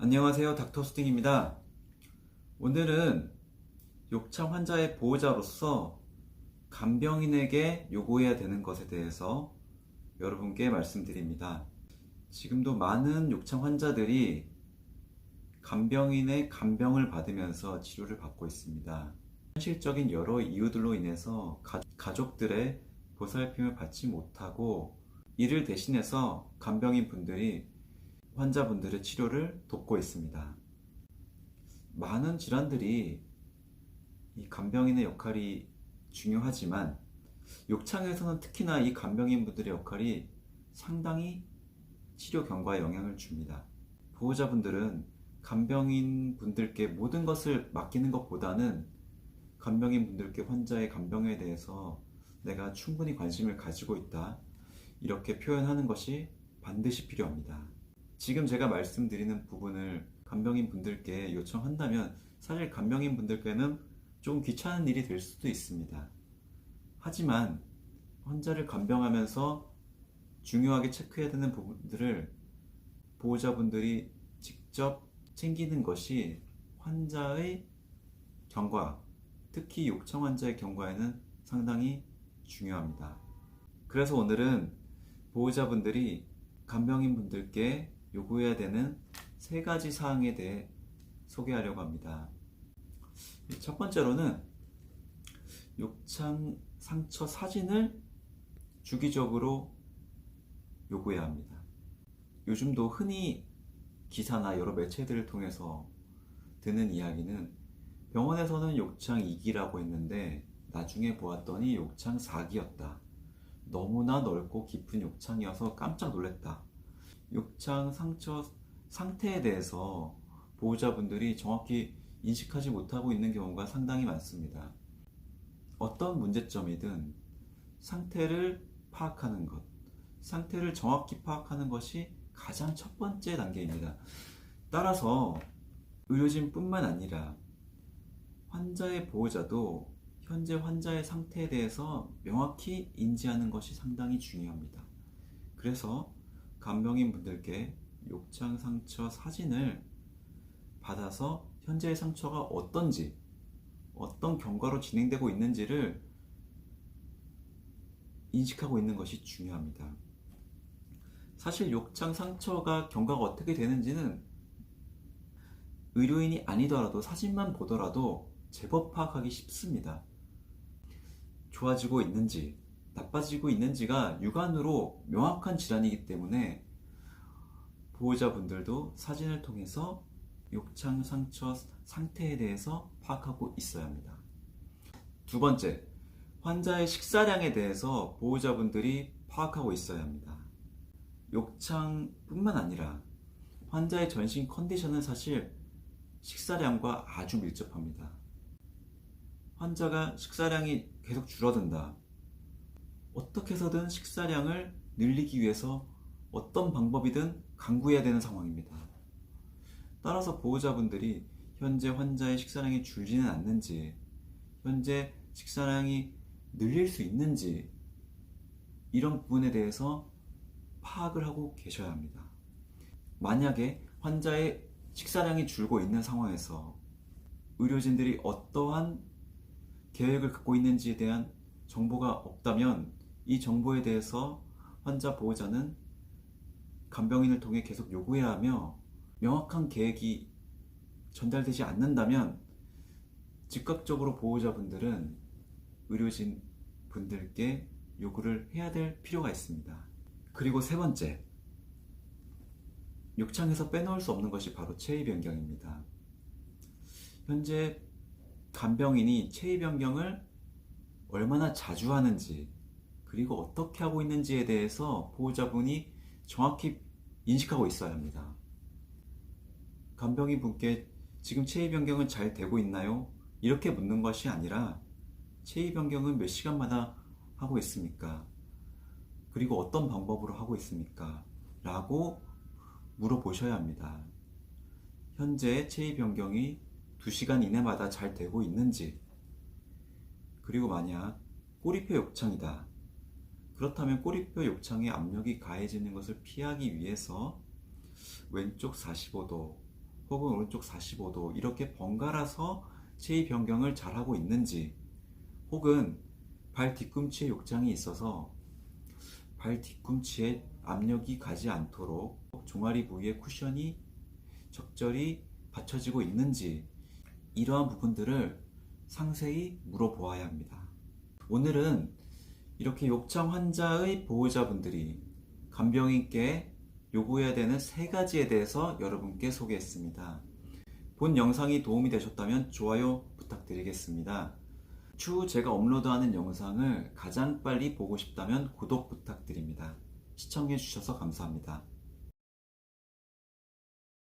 안녕하세요. 닥터 스팅입니다. 오늘은 욕창 환자의 보호자로서 간병인에게 요구해야 되는 것에 대해서 여러분께 말씀드립니다. 지금도 많은 욕창 환자들이 간병인의 간병을 받으면서 치료를 받고 있습니다. 현실적인 여러 이유들로 인해서 가, 가족들의 보살핌을 받지 못하고 이를 대신해서 간병인 분들이 환자분들의 치료를 돕고 있습니다. 많은 질환들이 이 간병인의 역할이 중요하지만 욕창에서는 특히나 이 간병인 분들의 역할이 상당히 치료 경과에 영향을 줍니다. 보호자분들은 간병인 분들께 모든 것을 맡기는 것보다는 간병인 분들께 환자의 간병에 대해서 내가 충분히 관심을 가지고 있다. 이렇게 표현하는 것이 반드시 필요합니다. 지금 제가 말씀드리는 부분을 간병인 분들께 요청한다면 사실 간병인 분들께는 좀 귀찮은 일이 될 수도 있습니다. 하지만 환자를 간병하면서 중요하게 체크해야 되는 부분들을 보호자분들이 직접 챙기는 것이 환자의 경과, 특히 욕청 환자의 경과에는 상당히 중요합니다. 그래서 오늘은 보호자분들이 간병인 분들께 요구해야 되는 세 가지 사항에 대해 소개하려고 합니다. 첫 번째로는 욕창 상처 사진을 주기적으로 요구해야 합니다. 요즘도 흔히 기사나 여러 매체들을 통해서 듣는 이야기는 병원에서는 욕창 2기라고 했는데 나중에 보았더니 욕창 4기였다. 너무나 넓고 깊은 욕창이어서 깜짝 놀랐다. 욕창 상처 상태에 대해서 보호자분들이 정확히 인식하지 못하고 있는 경우가 상당히 많습니다. 어떤 문제점이든 상태를 파악하는 것, 상태를 정확히 파악하는 것이 가장 첫 번째 단계입니다. 따라서 의료진뿐만 아니라 환자의 보호자도 현재 환자의 상태에 대해서 명확히 인지하는 것이 상당히 중요합니다. 그래서 간병인 분들께 욕창 상처 사진을 받아서 현재의 상처가 어떤지, 어떤 경과로 진행되고 있는지를 인식하고 있는 것이 중요합니다. 사실 욕창 상처가 경과가 어떻게 되는지는 의료인이 아니더라도 사진만 보더라도 제법 파악하기 쉽습니다. 좋아지고 있는지, 나빠지고 있는지가 육안으로 명확한 질환이기 때문에 보호자분들도 사진을 통해서 욕창 상처 상태에 대해서 파악하고 있어야 합니다. 두 번째, 환자의 식사량에 대해서 보호자분들이 파악하고 있어야 합니다. 욕창뿐만 아니라 환자의 전신 컨디션은 사실 식사량과 아주 밀접합니다. 환자가 식사량이 계속 줄어든다. 어떻게 해서든 식사량을 늘리기 위해서 어떤 방법이든 강구해야 되는 상황입니다. 따라서 보호자분들이 현재 환자의 식사량이 줄지는 않는지, 현재 식사량이 늘릴 수 있는지, 이런 부분에 대해서 파악을 하고 계셔야 합니다. 만약에 환자의 식사량이 줄고 있는 상황에서 의료진들이 어떠한 계획을 갖고 있는지에 대한 정보가 없다면 이 정보에 대해서 환자 보호자는 간병인을 통해 계속 요구해야 하며 명확한 계획이 전달되지 않는다면 즉각적으로 보호자분들은 의료진 분들께 요구를 해야 될 필요가 있습니다. 그리고 세 번째, 욕창에서 빼놓을 수 없는 것이 바로 체위 변경입니다. 현재 간병인이 체위 변경을 얼마나 자주 하는지 그리고 어떻게 하고 있는지에 대해서 보호자분이 정확히 인식하고 있어야 합니다. 간병인 분께 지금 체위 변경은 잘 되고 있나요? 이렇게 묻는 것이 아니라 체위 변경은 몇 시간마다 하고 있습니까? 그리고 어떤 방법으로 하고 있습니까? 라고 물어보셔야 합니다. 현재 체위 변경이 2시간 이내마다 잘 되고 있는지, 그리고 만약 꼬리표 욕창이다. 그렇다면 꼬리표 욕창에 압력이 가해지는 것을 피하기 위해서 왼쪽 45도, 혹은 오른쪽 45도 이렇게 번갈아서 체위 변경을 잘하고 있는지 혹은 발 뒤꿈치에 욕장이 있어서 발 뒤꿈치에 압력이 가지 않도록 종아리 부위에 쿠션이 적절히 받쳐지고 있는지 이러한 부분들을 상세히 물어보아야 합니다. 오늘은 이렇게 욕창 환자의 보호자분들이 간병인께 요구해야 되는 세 가지에 대해서 여러분께 소개했습니다. 본 영상이 도움이 되셨다면 좋아요 부탁드리겠습니다. 추후 제가 업로드하는 영상을 가장 빨리 보고 싶다면 구독 부탁드립니다. 시청해주셔서 감사합니다.